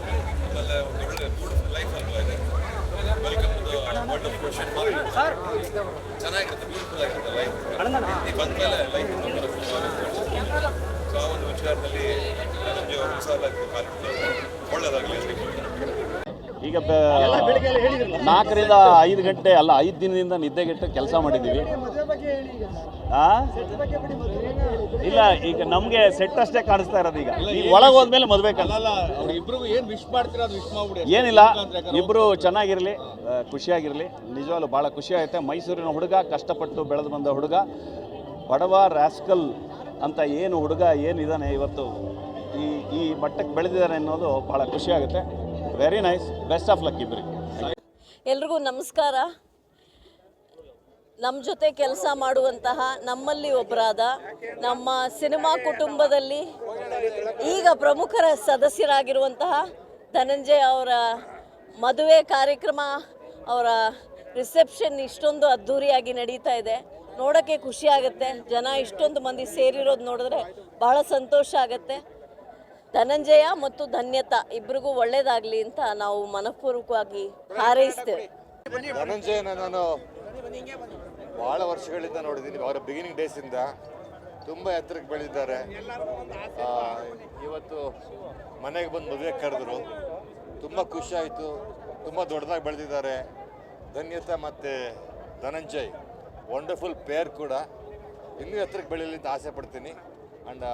ಆಮೇಲೆ ಒಂದು ಒಳ್ಳೆ ಲೈಫ್ ಅಲ್ವಾ ಇದೆ ವೆಲ್ಕಮ್ ವಂಡರ್ಫುಲ್ ಕ್ವಶನ್ ಮಾಡಿ ಚೆನ್ನಾಗಿರುತ್ತೆ ಬ್ಯೂಟಿಫುಲ್ ಆಗಿರುತ್ತೆ ಲೈಫ್ ನೀವು ಬಂದಮೇಲೆ ಲೈಫ್ ಸೊ ಆ ಒಂದು ವಿಚಾರದಲ್ಲಿ ನಮಗೆ ಹೊಸ ಲೈಫ್ ಈಗ ನಾಲ್ಕರಿಂದ ಐದು ಗಂಟೆ ಅಲ್ಲ ಐದು ದಿನದಿಂದ ನಿದ್ದೆಗೆಟ್ಟು ಕೆಲಸ ಮಾಡಿದ್ದೀವಿ. ಆ? ಇಲ್ಲ ಈಗ ನಮಗೆ ಸೆಟ್ ಅಷ್ಟೇ ಕಾಣಿಸ್ತಾ ಇರೋದು ಈಗ. ಈಗ ಒಳಗೆ ಹೋದ್ಮೇಲೆ ಮದುವೆ ಕಾಣ ಅಲ್ಲ ಅವ್ರು ವಿಶ್ ಮಾಡ್ತೀರಾ ಅದು ವಿಶ್ ಮಾಡ್ಬಿಡಿ. ಏನಿಲ್ಲ ಇಬ್ಬರು ಚೆನ್ನಾಗಿರಲಿ ಖುಷಿಯಾಗಿರಲಿ. ನಿಜವಾಗ್ಲು ಭಾಳ ಖುಷಿ ಆಗುತ್ತೆ. ಮೈಸೂರಿನ ಹುಡುಗ ಕಷ್ಟಪಟ್ಟು ಬೆಳೆದು ಬಂದ ಹುಡುಗ ಬಡವ ರಾಸ್ಕಲ್ ಅಂತ ಏನು ಹುಡುಗ ಏನಿದ್ದಾನೆ ಇವತ್ತು ಈ ಈ ಮಟ್ಟಕ್ಕೆ ಬೆಳೆದಿದ್ದಾನೆ ಅನ್ನೋದು ಭಾಳ ಖುಷಿ ಆಗುತ್ತೆ. Very nice best of luck ಇಬ್ಬರಿಗೆ ಎಲ್ರಿಗೂ ನಮಸ್ಕಾರ. ನಮ್ಮ ಜೊತೆ ಕೆಲಸ ಮಾಡುವಂತಹ ನಮ್ಮಲ್ಲಿ ಒಬ್ಬರಾದ ನಮ್ಮ ಸಿನಿಮಾ ಕುಟುಂಬದಲ್ಲಿ ಈಗ ಪ್ರಮುಖರ ಸದಸ್ಯರಾಗಿರುವಂತಹ ಧನಂಜಯ ಅವರ ಮದುವೆ ಕಾರ್ಯಕ್ರಮ, ಅವರ ರಿಸೆಪ್ಷನ್ ಇಷ್ಟೊಂದು ಅದ್ಧೂರಿಯಾಗಿ ನಡೀತಾ ಇದೆ. ನೋಡೋಕ್ಕೆ ಖುಷಿ ಆಗುತ್ತೆ. ಜನ ಇಷ್ಟೊಂದು ಮಂದಿ ಸೇರಿರೋದು ನೋಡಿದ್ರೆ ಬಹಳ ಸಂತೋಷ ಆಗುತ್ತೆ. ಧನಂಜಯ ಮತ್ತು ಧನ್ಯತಾ ಇಬ್ಬರಿಗೂ ಒಳ್ಳೇದಾಗ್ಲಿ ಅಂತ ನಾವು ಮನಪೂರ್ವಕವಾಗಿ ಹಾರೈಸ್ತೇವೆ. ಧನಂಜಯನ ನಾನು ಬಹಳ ವರ್ಷಗಳಿಂದ ನೋಡಿದ್ದೀನಿ. ಅವರ ಬಿಗಿನಿಂಗ್ ಡೇಸಿಂದ ತುಂಬ ಎತ್ತರಕ್ಕೆ ಬೆಳೆದಿದ್ದಾರೆ. ಇವತ್ತು ಮನೆಗೆ ಬಂದು ಮದುವೆ ಕರೆದ್ರು. ತುಂಬ ಖುಷಿ ಆಯಿತು. ತುಂಬ ದೊಡ್ಡದಾಗಿ ಬೆಳೆದಿದ್ದಾರೆ. ಧನ್ಯತಾ ಮತ್ತು ಧನಂಜಯ್ ವಂಡರ್ಫುಲ್ ಪೇರ್ ಕೂಡ. ಇನ್ನೂ ಎತ್ತರಕ್ಕೆ ಬೆಳೆಯಲಿ ಅಂತ ಆಸೆ ಪಡ್ತೀನಿ. ಆ್ಯಂಡ್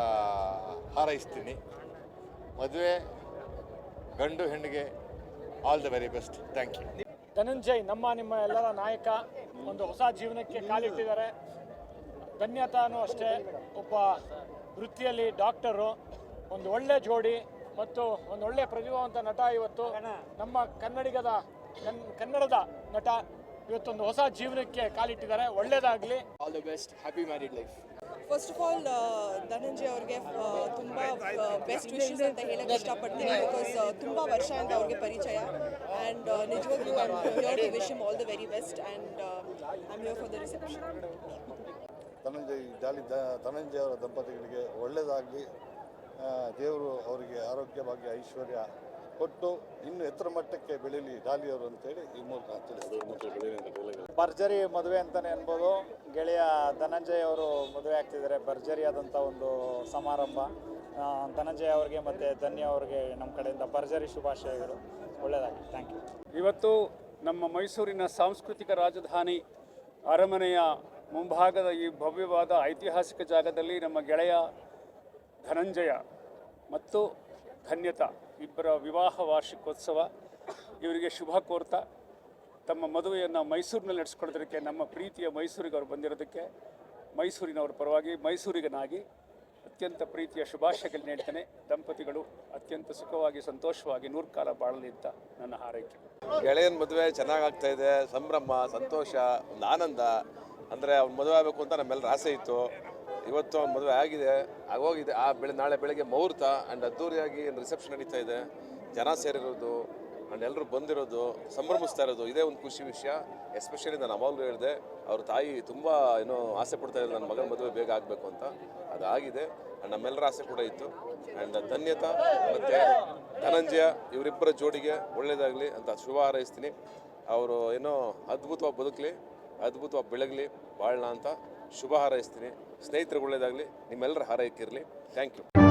ಹಾರೈಸ್ತೀನಿ. ಮದುವೆ ಗಂಡು ಹೆಣ್ಣಿಗೆ all the very best thank you Dhananjay ನಮ್ಮ ನಿಮ್ಮ ಎಲ್ಲರ ನಾಯಕ ಒಂದು ಹೊಸ ಜೀವನಕ್ಕೆ ಕಾಲಿಟ್ಟಿದ್ದಾರೆ. ಧನ್ಯತಾನು ಅಷ್ಟೇ. ಒಬ್ಬ ವೃತ್ತಿಯಲ್ಲಿ ಡಾಕ್ಟರು ಒಂದು ಒಳ್ಳೆ ಜೋಡಿ ಮತ್ತು ಒಂದು ಒಳ್ಳೆ ಪ್ರತಿಭಾವಂತ ನಟ ಇವತ್ತು. ನಮ್ಮ ಕನ್ನಡಿಗದ ಕನ್ ಕನ್ನಡದ ನಟ ಇವತ್ತೊಂದು ಹೊಸ ಜೀವನಕ್ಕೆ ಕಾಲಿಟ್ಟಿದ್ದಾರೆ. ಒಳ್ಳೇದಾಗಲಿ. All the best happy married life first of all Dhananjay ಅವ್ರಿಗೆ ತುಂಬ ಬೆಸ್ಟ್ ವಿಶಸ್ ಅಂತ ಹೇಳಕ್ಕೆ ಇಷ್ಟಪಡ್ತೀನಿ ಬಿಕಾಸ್ ತುಂಬ ವರ್ಷ ಅಂತ ಅವ್ರಿಗೆ ಪರಿಚಯ. ಆ್ಯಂಡ್ ನಿಜವಾಗ್ಲೂ I here to wish him all the very best and I here for the reception Dhananjay jolly Dhananjaya ಅವರ ದಂಪತಿಗಳಿಗೆ ಒಳ್ಳೆಯದಾಗಲಿ ದೇವರು ಅವರಿಗೆ ಆರೋಗ್ಯ ಭಾಗ್ಯ ಐಶ್ವರ್ಯ. ಕೊಟ್ಟು ಇನ್ನು ಎತ್ತರ ಮಟ್ಟಕ್ಕೆ ಬೆಳೀಲಿ ಡಾಲಿಯವರು ಅಂತೇಳಿ ಈ ಮೂಲಕ ಭರ್ಜರಿ ಮದುವೆ ಅಂತಲೇ ಅನ್ಬೋದು. ಗೆಳೆಯ ಧನಂಜಯ ಅವರು ಮದುವೆ ಆಗ್ತಿದ್ದಾರೆ. ಭರ್ಜರಿಯಾದಂಥ ಒಂದು ಸಮಾರಂಭ. ಧನಂಜಯ ಅವ್ರಿಗೆ ಅವರಿಗೆ ಮತ್ತು ಧನ್ಯ ಅವರಿಗೆ ನಮ್ಮ ಕಡೆಯಿಂದ ಭರ್ಜರಿ ಶುಭಾಶಯಗಳು. ಒಳ್ಳೆಯದಾಗಲಿ. ಥ್ಯಾಂಕ್ ಯು ಇವತ್ತು ನಮ್ಮ ಮೈಸೂರಿನ ಸಾಂಸ್ಕೃತಿಕ ರಾಜಧಾನಿ ಅರಮನೆಯ ಮುಂಭಾಗದ ಈ ಭವ್ಯವಾದ ಐತಿಹಾಸಿಕ ಜಾಗದಲ್ಲಿ ನಮ್ಮ ಗೆಳೆಯ ಧನಂಜಯ ಮತ್ತು ಧನ್ಯತಾ ಇಬ್ಬರ ವಿವಾಹ ವಾರ್ಷಿಕೋತ್ಸವ. ಇವರಿಗೆ ಶುಭ ಕೋರ್ತಾ. ತಮ್ಮ ಮದುವೆಯನ್ನು ಮೈಸೂರಿನಲ್ಲಿ ನಡೆಸ್ಕೊಳ್ಳೋದಕ್ಕೆ, ನಮ್ಮ ಪ್ರೀತಿಯ ಮೈಸೂರಿಗೆ ಅವರು ಬಂದಿರೋದಕ್ಕೆ, ಮೈಸೂರಿನವರ ಪರವಾಗಿ ಮೈಸೂರಿಗನಾಗಿ ಅತ್ಯಂತ ಪ್ರೀತಿಯ ಶುಭಾಶಯಗಳು ಹೇಳ್ತೇನೆ. ದಂಪತಿಗಳು ಅತ್ಯಂತ ಸುಖವಾಗಿ, ಸಂತೋಷವಾಗಿ ನೂರು ಕಾಲ ಬಾಳಲಿ ಅಂತ ನನ್ನ ಹಾರೈಕೆ. ಗೆಳೆಯನ ಮದುವೆ ಚೆನ್ನಾಗಾಗ್ತಾ ಇದೆ. ಸಂಭ್ರಮ, ಸಂತೋಷ, ಒಂದು ಆನಂದ. ಅಂದರೆ ಅವ್ನು ಮದುವೆ ಆಗಬೇಕು ಅಂತ ನಮ್ಮೆಲ್ಲರ ಆಸೆ ಇತ್ತು. ಇವತ್ತು ಮದುವೆ ಆಗಿದೆ ಆಗೋಗಿದೆ ಆ ಬೆಳೆ, ನಾಳೆ ಬೆಳಗ್ಗೆ ಮುಹೂರ್ತ ಆ್ಯಂಡ್ ಅದ್ದೂರಿಯಾಗಿ ರಿಸೆಪ್ಷನ್ ನಡೀತಾ ಇದೆ. ಜನ ಸೇರಿರೋದು ಆ್ಯಂಡ್ ಎಲ್ಲರೂ ಬಂದಿರೋದು, ಸಂಭ್ರಮಿಸ್ತಾ ಇರೋದು ಇದೇ ಒಂದು ಖುಷಿ ವಿಷಯ. ಎಸ್ಪೆಷಲಿ ನಾನು ಅವಾಗಲೂ ಹೇಳಿದೆ, ಅವ್ರ ತಾಯಿ ತುಂಬ ಏನೋ ಆಸೆ ಪಡ್ತಾ ಇದ್ದಾರೆ, ನನ್ನ ಮಗನ ಮದುವೆ ಬೇಗ ಆಗಬೇಕು ಅಂತ. ಅದಾಗಿದೆ. ಆ್ಯಂಡ್ ನಮ್ಮೆಲ್ಲರ ಆಸೆ ಕೂಡ ಇತ್ತು. ಆ್ಯಂಡ್ ಧನ್ಯತಾ ಮತ್ತು ಧನಂಜಯ ಇವರಿಬ್ಬರ ಜೋಡಿಗೆ ಒಳ್ಳೆಯದಾಗಲಿ ಅಂತ ಶುಭ ಹಾರೈಸ್ತೀನಿ. ಅವರು ಏನೋ ಅದ್ಭುತವಾಗಿ ಬದುಕಲಿ, ಅದ್ಭುತವಾಗಿ ಬೆಳಗಲಿ ಬಾಳಣ ಅಂತ ಶುಭ ಹಾರೈಸ್ತೀನಿ. ಸ್ನೇಹಿತರಿಗೆ ಒಳ್ಳೇದಾಗಲಿ ನಿಮ್ಮೆಲ್ಲರ ಹಾರೈಕೆ ಇರಲಿ. Thank you